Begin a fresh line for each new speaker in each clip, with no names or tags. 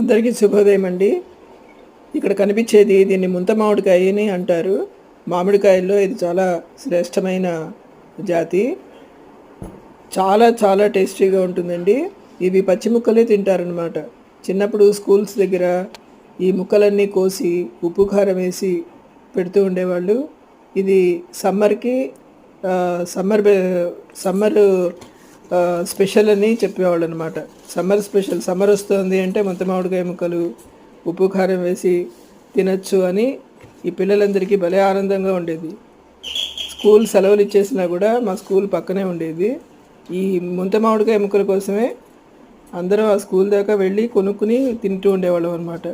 అందరికీ శుభోదయం అండి. ఇక్కడ కనిపించేది దీన్ని ముంత మామిడికాయ అని అంటారు. మామిడికాయల్లో ఇది చాలా శ్రేష్టమైన జాతి. చాలా చాలా టేస్టీగా ఉంటుందండి. ఇవి పచ్చి ముక్కలే తింటారనమాట చిన్నప్పుడు స్కూల్స్ దగ్గర ఈ ముక్కలన్నీ కోసి ఉప్పు కారం వేసి పెడుతూ ఉండేవాళ్ళు. ఇది సమ్మర్కి సమ్మర్ సమ్మర్ స్పెషల్ అని చెప్పేవాళ్ళు అనమాట సమ్మర్ స్పెషల్ సమ్మర్ వస్తుంది అంటే మొత్త మామిడికాయ ముక్కలు ఉప్పు కారం వేసి తినచ్చు అని ఈ పిల్లలందరికీ భలే ఆనందంగా ఉండేది. స్కూల్ సెలవులు ఇచ్చేసినా కూడా మా స్కూల్ పక్కనే ఉండేది. ఈ ముంత మామిడికాయ ముక్కల కోసమే అందరం ఆ స్కూల్ దాకా వెళ్ళి కొనుక్కుని తింటూ ఉండేవాళ్ళం అనమాట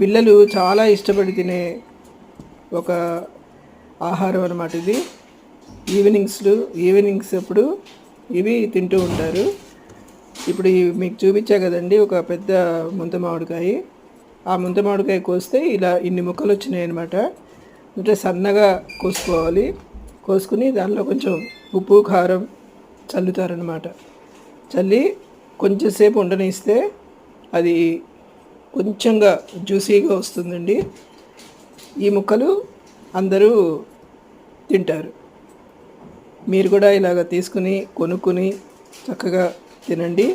పిల్లలు చాలా ఇష్టపడి తినే ఒక ఆహారం అనమాట ఇది. ఈవినింగ్స్లు ఈవినింగ్స్ అప్పుడు ఇవి తింటూ ఉంటారు. ఇప్పుడు మీకు చూపించా కదండి ఒక పెద్ద ముంత మామిడికాయ. ఆ ముంత మామిడికాయ కోస్తే ఇలా ఇన్ని ముక్కలు వచ్చినాయి అనమాట అంటే సన్నగా కోసుకోవాలి. కోసుకుని దానిలో కొంచెం ఉప్పు కారం చల్లుతారనమాట చల్లి కొంచెంసేపు ఉండనిస్తే అది కొంచెంగా జ్యూసీగా వస్తుందండి. ఈ ముక్కలు అందరూ తింటారు. మీరు కూడా ఇలాగ తీసుకుని కొనుక్కుని చక్కగా తినండి.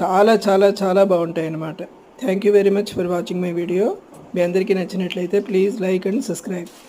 చాలా చాలా చాలా బాగుంటాయి అన్నమాట thank you very much for watching my video మీ అందరికీ నచ్చినట్లయితే ప్లీజ్ లైక్ అండ్ సబ్స్క్రైబ్